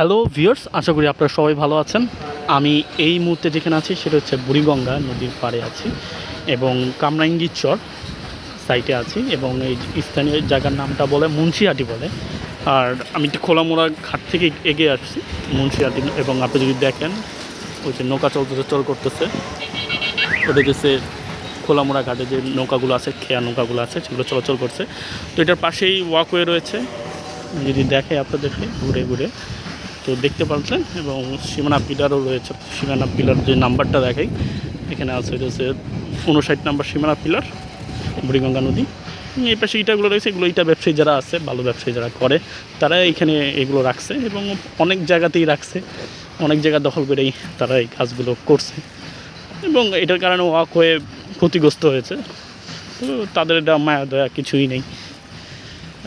Hello viewers, আশা করি আপনারা সবাই ভালো আছেন। আমি এই মুহূর্তে যেখানে আছি সেটা হচ্ছে বুড়িগঙ্গা নদীর পাড়ে আছি এবং কামরাঙ্গি চর সাইটে আছি এবং এই স্থানীয় জায়গার নামটা বলে মুন্সিহাটি বলে। আর আমি একটু খোলামোড়া ঘাট থেকে এগিয়ে আসছি, মুন্সিহাটি এবং আপনি যদি দেখেন, ওই যে নৌকা চলতেছে, চল করতেছে ওটা হচ্ছে খোলামোড়া ঘাটে যে নৌকাগুলো আছে, খেয়া নৌকাগুলো আছে, সেগুলো চলাচল করছে। তো এটার পাশেই ওয়াকওয়ে রয়েছে। যদি দেখে আপনাদেরকে, ঘুরে ঘুরে তো দেখতে পাচ্ছেন এবং সীমানা পিলারও রয়েছে। সীমানা পিলার যে নাম্বারটা দেখাই, এখানে আছে হচ্ছে উনষাট নাম্বার সীমানা পিলার, বুড়িগঙ্গা নদী। এই পাশে ইটাগুলো রয়েছে, এগুলো ইটা ব্যবসায়ী যারা আছে, ভালো ব্যবসায়ী যারা করে, তারা এখানে এগুলো রাখছে এবং অনেক জায়গাতেই রাখছে, অনেক জায়গা দখল করেই তারা এই কাজগুলো করছে। এবং এটার কারণে ওয়াক হয়ে ক্ষতিগ্রস্ত হয়েছে। তো তাদের এটা মায়া দয়া কিছুই নেই।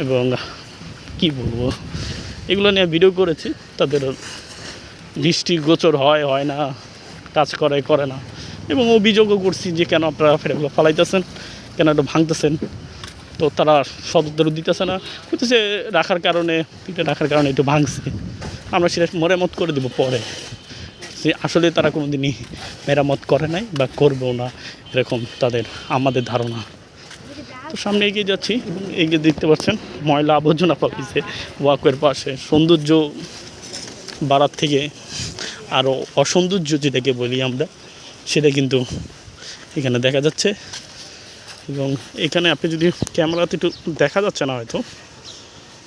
এবং কি বলব? এগুলো নিয়ে ভিডিও করেছি, তাদের দৃষ্টিগোচর হয় হয় না, কাজ করে করে না। এবং অভিযোগও করছি যে, কেন আপনারা ফেরাগুলো ফালাইতেছেন? কেন এটা ভাঙতেছেন? তো তারা সদুত্তর দিতেছে না। হইতেছে রাখার কারণে, পিঠে রাখার কারণে একটু ভাঙছে। আমরা সেটা মেরামত করে দেবো পরে। সে আসলে তারা কোনো দিনই মেরামত করে নাই বা করবেও না, এরকম তাদের আমাদের ধারণা। তো সামনে এগিয়ে যাচ্ছি। এবং এগিয়ে দেখতে পাচ্ছেন, ময়লা আবর্জনা ফেলাইছে ওয়াকের পাশে। সৌন্দর্য বাড়ার থেকে আরও অসৌন্দর্য যেটাকে বলি আমরা, সেটা কিন্তু এখানে দেখা যাচ্ছে। এবং এখানে আপনি যদি ক্যামেরাতে একটু দেখা যাচ্ছে না হয়তো,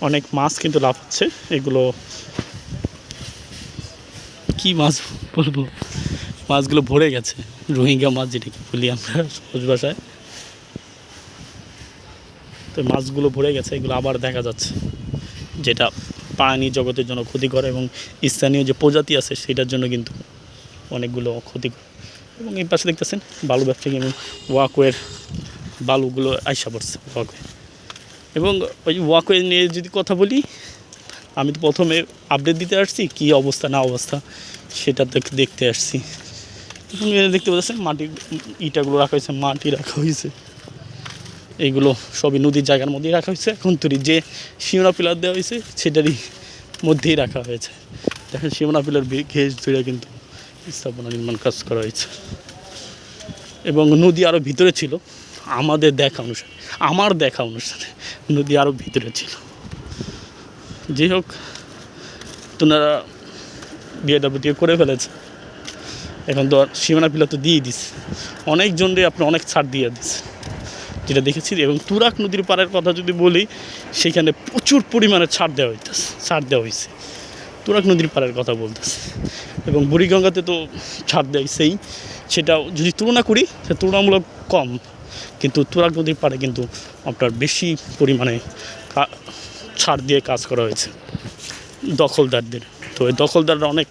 অনেক মাছ কিন্তু লাফাচ্ছে। এগুলো কি মাছ বলব? মাছগুলো ভরে গেছে। রোহিঙ্গা মাছ যেটাকে বলি আমরা সহজ ভাষায়। তো মাছগুলো ভরে গেছে, এগুলো আবার দেখা যাচ্ছে। যেটা প্রাণী জগতের জন্য ক্ষতিকর এবং স্থানীয় যে প্রজাতি আছে, সেটার জন্য কিন্তু অনেকগুলো ক্ষতিকর। এবং এই পাশে দেখতেছেন বালু ব্যবসায়ী এবং ওয়াকওয়ের বালুগুলো আইসা পড়ছে ওয়াকওয়ে। এবং ওই ওয়াকওয়ে নিয়ে যদি কথা বলি, আমি তো প্রথমে আপডেট দিতে আসছি, কী অবস্থা, না অবস্থা, সেটা দেখ- দেখতে আসছি। দেখতে পাচ্ছেন মাটি ইটাগুলো রাখা হয়েছে, মাটি রাখা হয়েছে। এইগুলো সবই নদীর জায়গার মধ্যেই রাখা হয়েছে। এখন তুরি যে সীমানা পিলার দেওয়া হয়েছে, সেটারই মধ্যেই রাখা হয়েছে। দেখেন সীমানা পিলার ঘেস ধরে কিন্তু স্থাপনা নির্মাণ কাজ করা হয়েছে। এবং নদী আরও ভিতরে ছিল, আমাদের দেখা অনুসারে, আমার দেখা অনুসারে নদী আরও ভিতরে ছিল। যাই হোক, তোনারা বিয়েডাব্লিউ করে ফেলেছে। এখন তো সীমানা পিলার তো দিয়ে দিছে। অনেকজনরে আপনি অনেক ছাড় দিয়ে দিচ্ছে যেটা দেখেছি, এবং তুরাক নদীর পাড়ের কথা যদি বলি, সেখানে প্রচুর পরিমাণে ছাড় দেওয়া হইতেছে, ছাড় দেওয়া হয়েছে তুরাক নদীর পাড়ের কথা বলতেছে। এবং বুড়িগঙ্গাতে তো ছাড় দেয় সেই সেটাও যদি তুলনা করি, সে তুলনামূলক কম। কিন্তু তুরাক নদীর পাড়ে কিন্তু আপনার বেশি পরিমাণে ছাড় দিয়ে কাজ করা হয়েছে দখলদারদের। তো এই দখলদাররা অনেক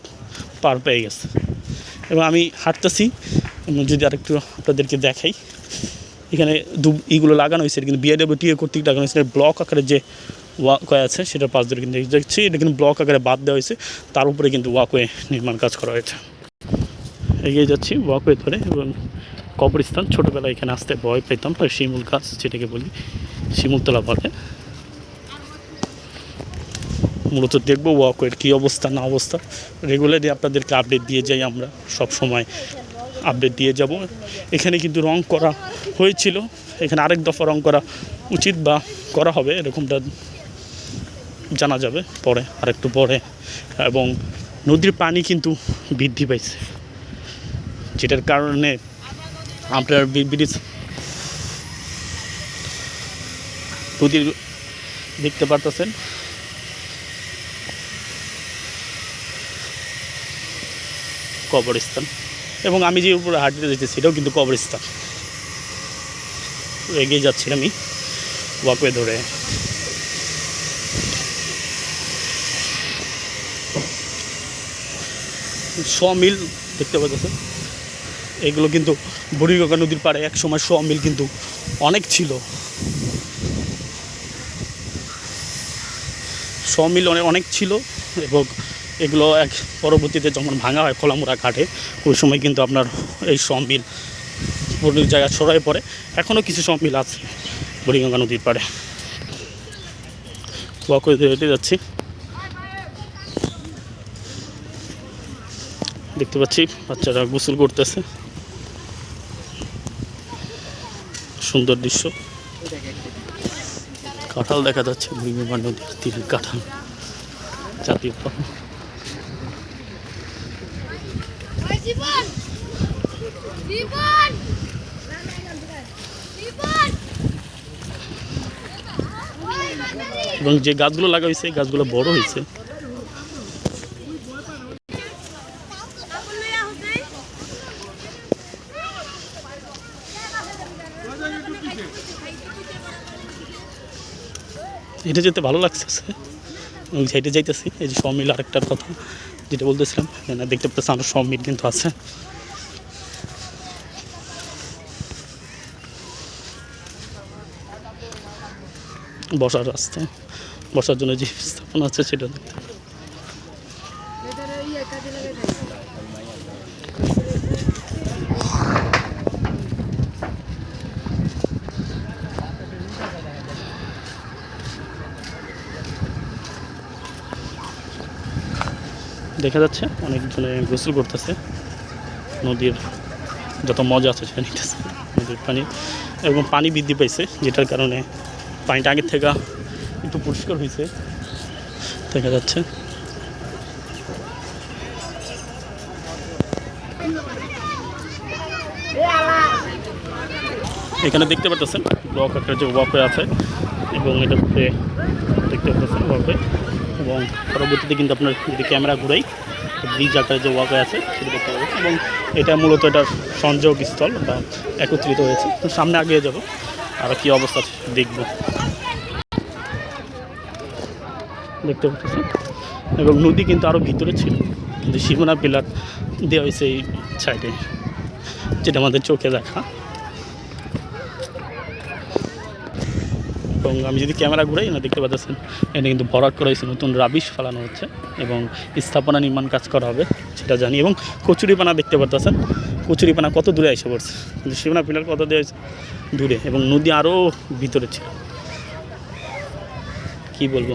পার পেয়ে গেছে। এবং আমি হাঁটতেছি। যদি আরেকটু আপনাদেরকে দেখাই এখানে দু ইগুলো লাগানো হয়েছে কিন্তু বিআইডব্লিউটিএ কর্তৃক লাগানো হয়েছে। ব্লক আকারে যে ওয়াকওয়ে আছে, সেটার পাশ ধরে কিন্তু দেখছি, এটা কিন্তু ব্লক আকারে বাদ দেওয়া হয়েছে। তার উপরে কিন্তু ওয়াকওয়ে নির্মাণ কাজ করা হয়েছে। এগিয়ে যাচ্ছি ওয়াকওয়ে ধরে এবং কবরস্থান। ছোটোবেলায় এখানে আসতে ভয় পেতাম আর শিমুল গাছ যেটাকে বলি, শিমুলতলা বলে মূলত দেখব ওয়াকওয়ের কী অবস্থা, না অবস্থা। রেগুলারলি আপনাদেরকে আপডেট দিয়ে যাই আমরা সব সময় আপডেট দিয়ে যাব। এখানে কিন্তু রং করা হয়েছিল। এখানে আরেক দফা রং করা উচিত বা করা হবে, এরকমটা জানা যাবে পরে, আরেকটু পরে। এবং নদীর পানি কিন্তু বৃদ্ধি পাইছে, যেটার কারণে আপনার ব্রিজ নদীর দেখতে পারতেছেন। কবরস্থান। এবং আমি যে উপরে হাঁটতে যেতে সেটাও কিন্তু কবরস্থান। এগিয়ে যাচ্ছি আমি ওয়াকওয়ে ধরে। মিল দেখতে পাচ্ছেন? এগুলো কিন্তু বুড়িগঙ্গা নদীর পাড়ে এক সময় মিল কিন্তু অনেক ছিল। মিল অনেক ছিল এবং এগুলো এক পরবর্তীতে যখন ভাঙা হয় খোলামোড়া ঘাটে, ওই সময় কিন্তু আপনার এই সমিল পুরো জায়গা ছড়ায় পড়ে। এখনও কিছু সমিল আছে বুড়িগঙ্গা নদীর পাড়ে। ওয়াক করে হেঁটে যাচ্ছি। দেখতে পাচ্ছি বাচ্চারা গোসল করতেছে। সুন্দর দৃশ্য। কাঁঠাল দেখা যাচ্ছে ভূমিমা নদীর তীরে কাঁঠাল জাতীয় ফল ওই জীবন। জীবন। এবং যে গাছগুলো লাগা হয়েছে গাছগুলো বড় হয়েছে। হেঁটে যেতে ভালো লাগছে এবং হেঁটে যাইতেছি, এই যে সমিল আরেকটার কথা। যেটা বলতেছিলাম না, দেখতে পাচ্ছি আরও মিট কিন্তু আছে। বসার রাস্তা বসার জন্য যে স্থাপনা আছে সেটা দেখতে দেখা যাচ্ছে অনেকজনে গোসল করতেছে। নদীর যত মজা আছে সেটা নিতেছে, নদীর পানি। এবং পানি বৃদ্ধি পাইছে, যেটার কারণে পানিটা আগের থেকে একটু পরিষ্কার হয়েছে দেখা যাচ্ছে। এখানে দেখতে পাচ্ছেন ব্লক একটা যে ওয়াকওয়ে আছে, এবং এটাতে দেখতে পাচ্ছেন ওয়াকওয়ে। এবং পরবর্তীতে কিন্তু আপনার যদি ক্যামেরা ঘুরাই ব্রিজ আকারে যে ওয়াকে আছে, সেটা দেখতে পাবেন। এবং এটা মূলত এটা সংযোগ স্থল বা একত্রিত হয়েছে। তো সামনে আগিয়ে যাব, আর কি অবস্থা দেখব। দেখতে পাচ্ছেন? এবং নদী কিন্তু আরও ভিতরে ছিল। কিন্তু সীমানা পিলার দেওয়া হয়েছে এই সাইডে যেটা আমাদের চোখে দেখা। এবং আমি যদি ক্যামেরা ঘুরাই, না, দেখতে পাচ্ছেন এটা কিন্তু ভরাট করা হয়েছে, নতুন রাবিশ ফেলানো হচ্ছে এবং স্থাপনা নির্মাণ কাজ করা হবে, সেটা জানি। এবং কচুরিপানা দেখতে পাচ্ছেন কচুরিপানা কত দূরে এসে পড়ছে? কিন্তু সীমানা পিলার কত দূরে দূরে, এবং নদী আরও ভিতরে ছিল। কি বলব?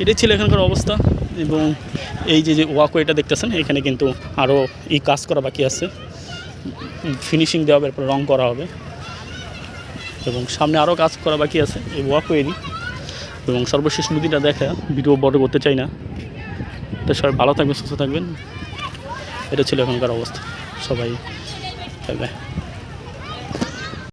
এটাই ছিল এখানকার অবস্থা, এবং এই যে যে ওয়াকওয়েটা দেখতেছেন, এখানে কিন্তু আরও এই কাজ করা বাকি আছে। ফিনিশিং দেওয়া হবে, এরপর রং করা হবে। এবং সামনে আরও কাজ করা বাকি আছে, এই ওয়াকওয়েরই এবং সর্বশেষ নদীটা দেখা ভিডিও বড় করতে চাই না। তো সবাই ভালো থাকবেন, সুস্থ থাকবেন। এটা ছিল এখনকার অবস্থা। সবাই বাই